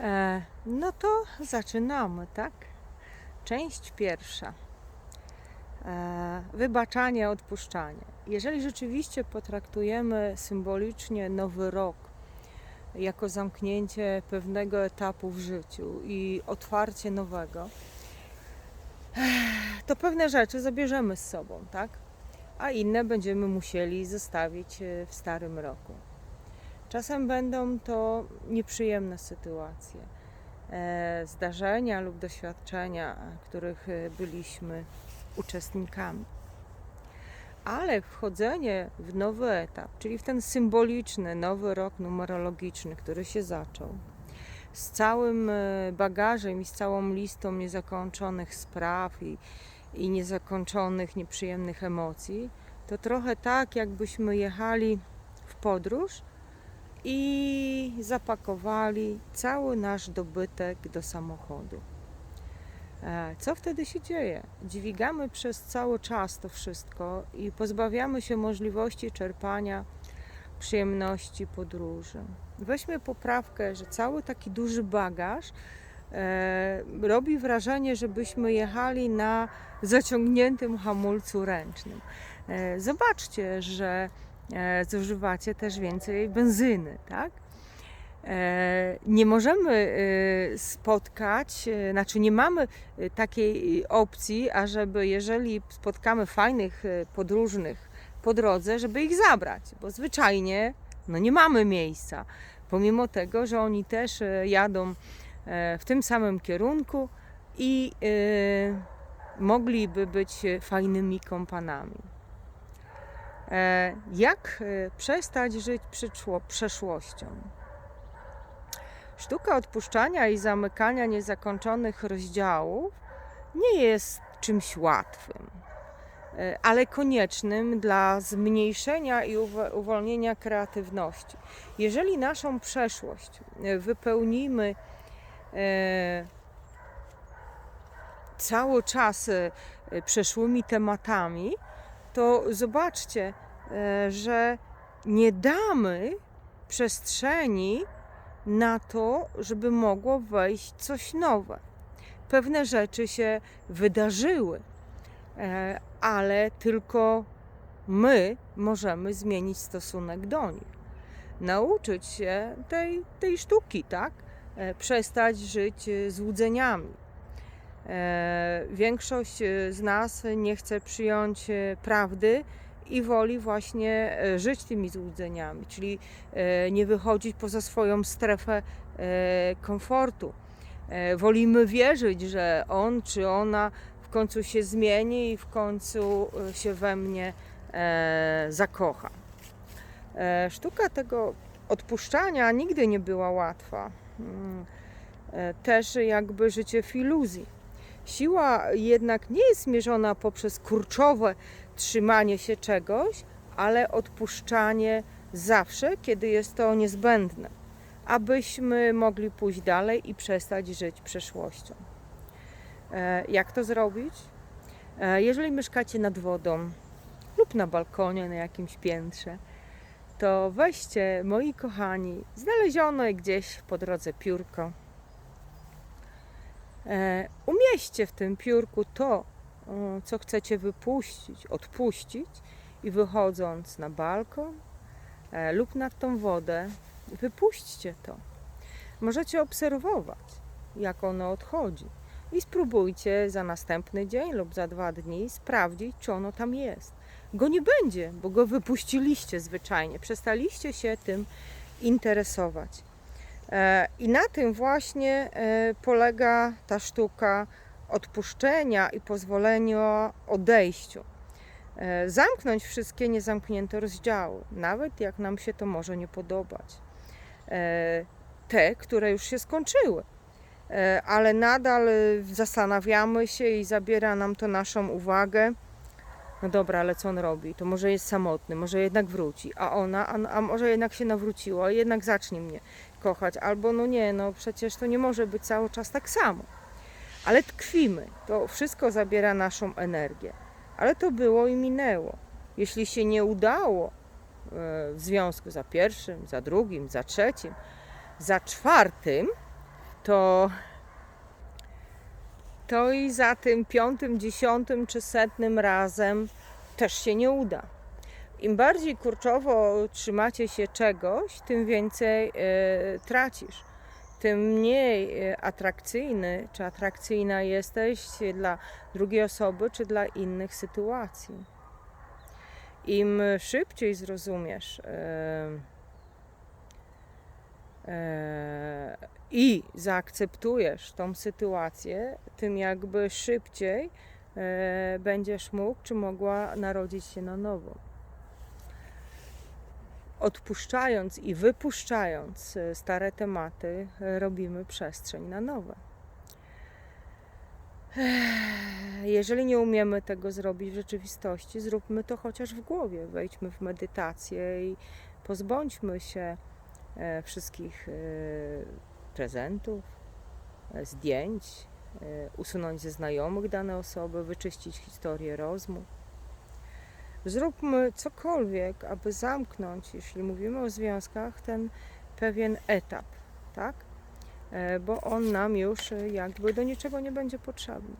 E, no to zaczynamy, tak? Część pierwsza. E, wybaczanie, odpuszczanie. Jeżeli rzeczywiście potraktujemy symbolicznie nowy rok jako zamknięcie pewnego etapu w życiu i otwarcie nowego, to pewne rzeczy zabierzemy z sobą, tak? A inne będziemy musieli zostawić e, w starym roku. Czasem będą to nieprzyjemne sytuacje, e, zdarzenia lub doświadczenia, których e, byliśmy uczestnikami. Ale wchodzenie w nowy etap, czyli w ten symboliczny nowy rok numerologiczny, który się zaczął, z całym e, bagażem i z całą listą niezakończonych spraw i, i niezakończonych nieprzyjemnych emocji, to trochę tak, jakbyśmy jechali w podróż i zapakowali cały nasz dobytek do samochodu. E, Co wtedy się dzieje? Dźwigamy przez cały czas to wszystko i pozbawiamy się możliwości czerpania przyjemności podróży. Weźmy poprawkę, że cały taki duży bagaż e, robi wrażenie, żebyśmy jechali na zaciągniętym hamulcu ręcznym. E, zobaczcie, że zużywacie też więcej benzyny, tak? E, Nie możemy e, spotkać, e, znaczy nie mamy e, takiej opcji, ażeby jeżeli spotkamy fajnych e, podróżnych po drodze, żeby ich zabrać, bo zwyczajnie no nie mamy miejsca, pomimo tego, że oni też e, jadą e, w tym samym kierunku i e, mogliby być e, fajnymi kompanami. E, Jak e, przestać żyć przeszłością? Sztuka odpuszczania i zamykania niezakończonych rozdziałów nie jest czymś łatwym, e, ale koniecznym dla zmniejszenia i uwo- uwolnienia kreatywności. Jeżeli naszą przeszłość wypełnimy cały czas przeszłymi tematami, to zobaczcie, e, że nie damy przestrzeni na to, żeby mogło wejść coś nowe. Pewne rzeczy się wydarzyły, e, ale tylko my możemy zmienić stosunek do nich. Nauczyć się tej, tej sztuki, tak? E, Przestać żyć złudzeniami. E, Większość e, z nas nie chce przyjąć e, prawdy i woli właśnie żyć tymi złudzeniami, czyli nie wychodzić poza swoją strefę komfortu. Wolimy wierzyć, że on czy ona w końcu się zmieni i w końcu się we mnie zakocha. Sztuka tego odpuszczania nigdy nie była łatwa. Mm, Też jakby życie w iluzji. Siła jednak nie jest mierzona poprzez kurczowe trzymanie się czegoś, ale odpuszczanie zawsze, kiedy jest to niezbędne, abyśmy mogli pójść dalej i przestać żyć przeszłością. E, Jak to zrobić? E, Jeżeli mieszkacie nad wodą lub na balkonie na jakimś piętrze, to weźcie, moi kochani, znalezione gdzieś po drodze piórko. E, Umieśćcie w tym piórku to, o, co chcecie wypuścić, odpuścić i wychodząc na balkon e, lub nad tą wodę, wypuśćcie to. Możecie obserwować, jak ono odchodzi i spróbujcie za następny dzień lub za dwa dni sprawdzić, czy ono tam jest. Go nie będzie, bo go wypuściliście zwyczajnie, przestaliście się tym interesować. E, I na tym właśnie e, polega ta sztuka odpuszczenia i pozwolenia odejściu. E, Zamknąć wszystkie niezamknięte rozdziały, nawet jak nam się to może nie podobać. Te, które już się skończyły, ale nadal zastanawiamy się i zabiera nam to naszą uwagę. No dobra, ale co on robi? To może jest samotny, może jednak wróci, a ona, a, a może jednak się nawróciła, jednak zacznie mnie kochać, albo no nie, no przecież to nie może być cały czas tak samo. Ale tkwimy, to wszystko zabiera naszą energię. Ale to było i minęło. Jeśli się nie udało e, w związku za pierwszym, za drugim, za trzecim, za czwartym, to to i za tym piątym, dziesiątym czy setnym razem też się nie uda. Im bardziej kurczowo trzymacie się czegoś, tym więcej e, tracisz. Tym mniej e, atrakcyjny czy atrakcyjna jesteś dla drugiej osoby czy dla innych sytuacji. Im szybciej zrozumiesz e, i zaakceptujesz tą sytuację, tym jakby szybciej e, będziesz mógł czy mogła narodzić się na nowo odpuszczając i wypuszczając e, stare tematy, e, robimy przestrzeń na nowe. Jeżeli nie umiemy tego zrobić w rzeczywistości, zróbmy to chociaż w głowie. Wejdźmy w medytację i pozbądźmy się e, wszystkich e, prezentów, e, zdjęć, e, usunąć ze znajomych dane osoby, wyczyścić historię rozmów. Zróbmy cokolwiek, aby zamknąć, jeśli mówimy o związkach, ten pewien etap, tak? E, Bo on nam już e, jakby do niczego nie będzie potrzebny.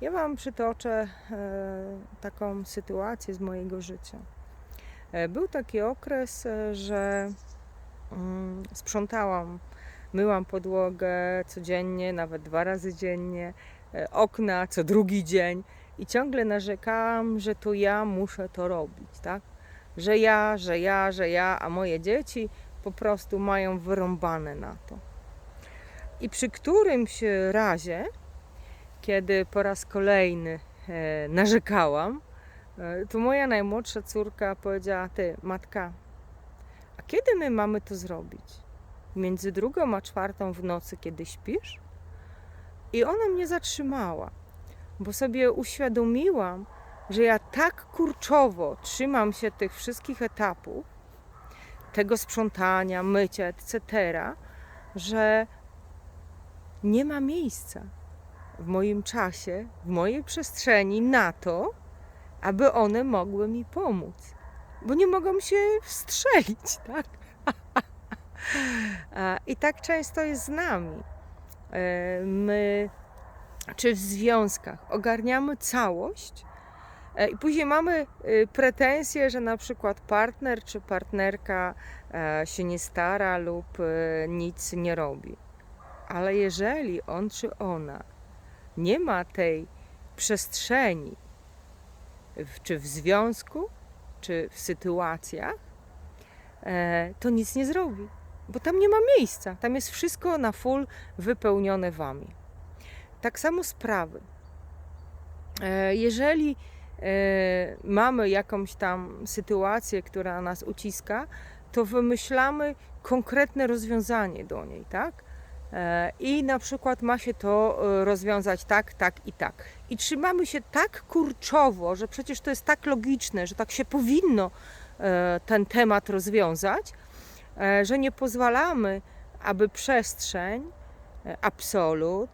Ja Wam przytoczę e, taką sytuację z mojego życia. E, Był taki okres, e, że sprzątałam, myłam podłogę codziennie, nawet dwa razy dziennie, e, okna co drugi dzień i ciągle narzekałam, że to ja muszę to robić, tak? Że ja, że ja, że ja, a moje dzieci po prostu mają wyrąbane na to. I przy którymś razie, kiedy po raz kolejny e, narzekałam, e, to moja najmłodsza córka powiedziała: Ty, matka, a kiedy my mamy to zrobić? Między drugą a czwartą w nocy, kiedy śpisz? I ona mnie zatrzymała bo sobie uświadomiłam, że ja tak kurczowo trzymam się tych wszystkich etapów, tego sprzątania, mycia, etc., że nie ma miejsca w moim czasie, w mojej przestrzeni na to, aby one mogły mi pomóc. Bo nie mogą się wstrzelić, tak? I tak często jest z nami. E, My czy w związkach ogarniamy całość e, i później mamy y, pretensje, że na przykład partner czy partnerka e, się nie stara lub nic nie robi. Ale jeżeli on czy ona nie ma tej przestrzeni, czy w związku, czy w sytuacjach, e, to nic nie zrobi, bo tam nie ma miejsca. Tam jest wszystko na full wypełnione wami. Tak samo sprawy. E, Jeżeli e, mamy jakąś tam sytuację, która nas uciska, to wymyślamy konkretne rozwiązanie do niej, tak? E, I na przykład ma się to e, rozwiązać tak, tak i tak. I trzymamy się tak kurczowo, że przecież to jest tak logiczne, że tak się powinno e, ten temat rozwiązać, że nie pozwalamy, aby przestrzeń, absolut,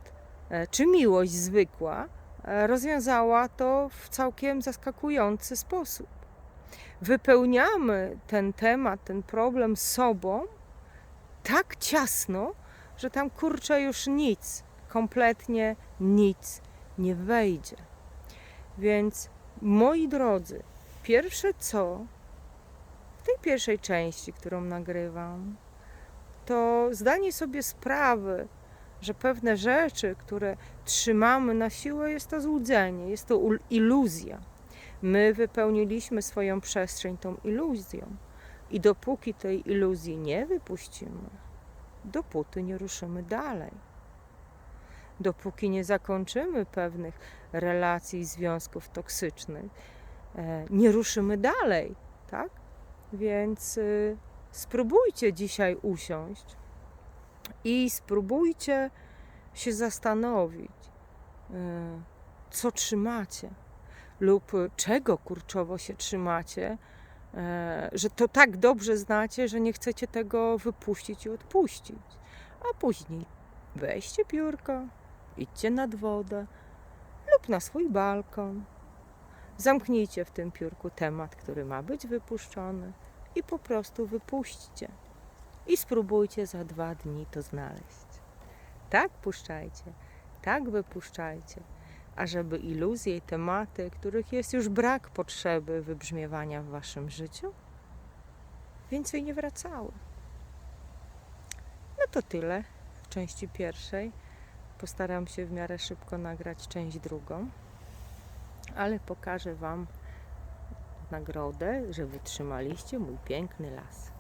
czy miłość zwykła rozwiązała to w całkiem zaskakujący sposób. Wypełniamy ten temat, ten problem sobą tak ciasno, że tam kurczę już nic, kompletnie nic nie wejdzie. Więc moi drodzy, pierwsze co w tej pierwszej części, którą nagrywam, to zdanie sobie sprawy, że pewne rzeczy, które trzymamy na siłę, jest to złudzenie, jest to iluzja. My wypełniliśmy swoją przestrzeń tą iluzją. I dopóki tej iluzji nie wypuścimy, dopóty nie ruszymy dalej. Dopóki nie zakończymy pewnych relacji i związków toksycznych, e, nie ruszymy dalej, tak? Więc y, spróbujcie dzisiaj usiąść i spróbujcie się zastanowić, y, co trzymacie lub czego kurczowo się trzymacie, że to tak dobrze znacie, że nie chcecie tego wypuścić i odpuścić. A później weźcie piórko, idźcie nad wodę lub na swój balkon. Zamknijcie w tym piórku temat, który ma być wypuszczony i po prostu wypuśćcie. I spróbujcie za dwa dni to znaleźć. tak puszczajcie, tak wypuszczajcie, ażeby iluzje i tematy, których jest już brak potrzeby wybrzmiewania w waszym życiu, więcej nie wracały. No to tyle w części pierwszej. Postaram się w miarę szybko nagrać część drugą, ale pokażę Wam nagrodę, że wytrzymaliście mój piękny las.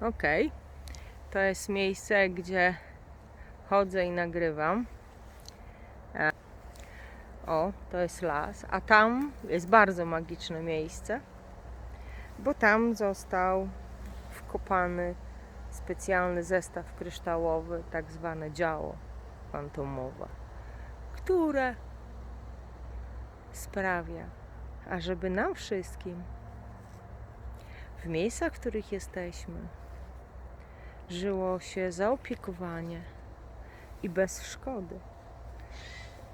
Ok, to jest miejsce, gdzie chodzę i nagrywam. O, to jest las, a tam jest bardzo magiczne miejsce, bo tam został wkopany specjalny zestaw kryształowy, tak zwane działo fantomowe, które sprawia, ażeby nam wszystkim w miejscach, w których jesteśmy, żyło się zaopiekowanie i bez szkody.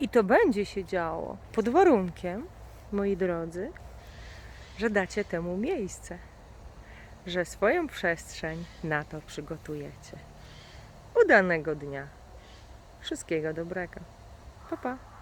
I to będzie się działo pod warunkiem, moi drodzy, że dacie temu miejsce, że swoją przestrzeń na to przygotujecie. Udanego dnia. Wszystkiego dobrego. Pa, pa.